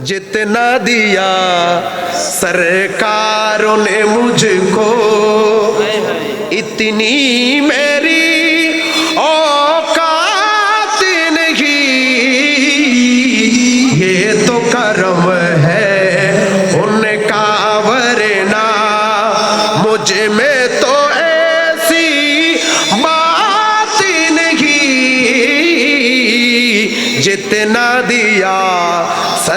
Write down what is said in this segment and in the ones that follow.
جتنا دیا سرکاروں نے مجھ کو اتنی میری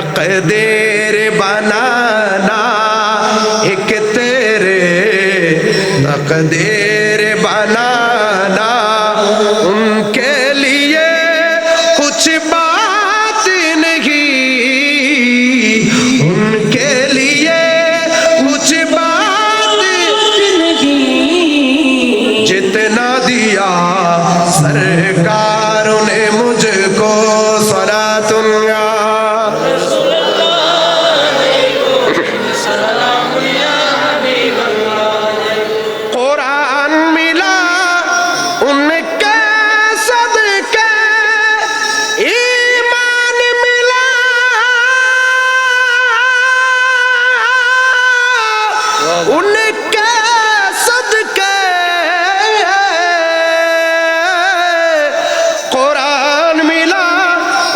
تقدیر بنانا ایک تیرے تقدیر بنانا ان کے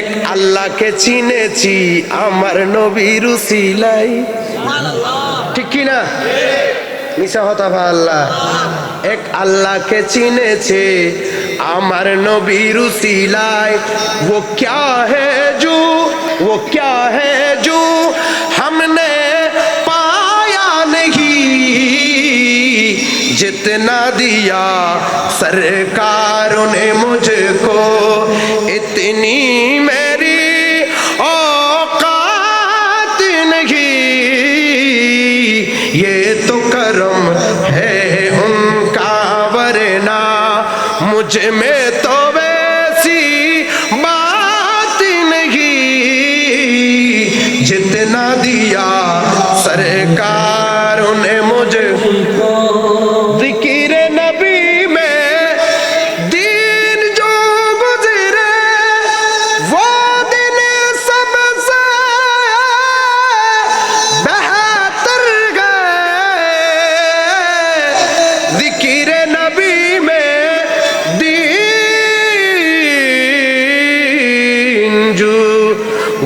এক আল্লাহকে চিনেছি আমার নবীর সিলাই ঠিক কি না মিশা হতা আল্লাহ এক আল্লাহকে চিনেছে امر نبی رسیلائے وہ کیا ہے جو، وہ کیا ہے جو ہم نے پایا نہیں۔ جتنا دیا سرکار نے مجھ کو، اتنی مجھ میں تو ویسی بات نہیں۔ جتنا دیا سرکار انہیں مجھ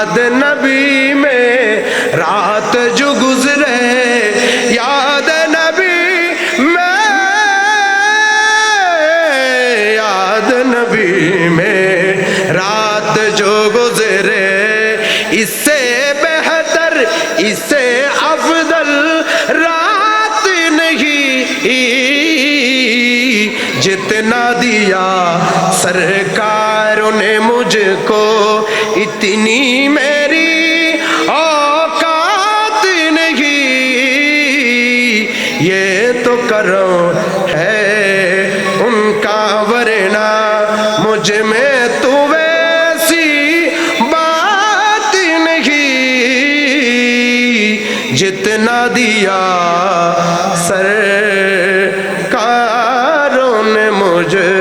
یاد نبی میں رات جو گزرے، یاد نبی میں، یاد نبی میں رات جو گزرے اس سے بہتر اس سے افضل رات نہیں۔ جتنا دیا سرکار نے مجھ کو اتنی میری اوقات نہیں۔ یہ تو کرو ہے ان کا ورنہ مجھ میں تو ویسی بات نہیں۔ جتنا دیا سر کاروں نے مجھے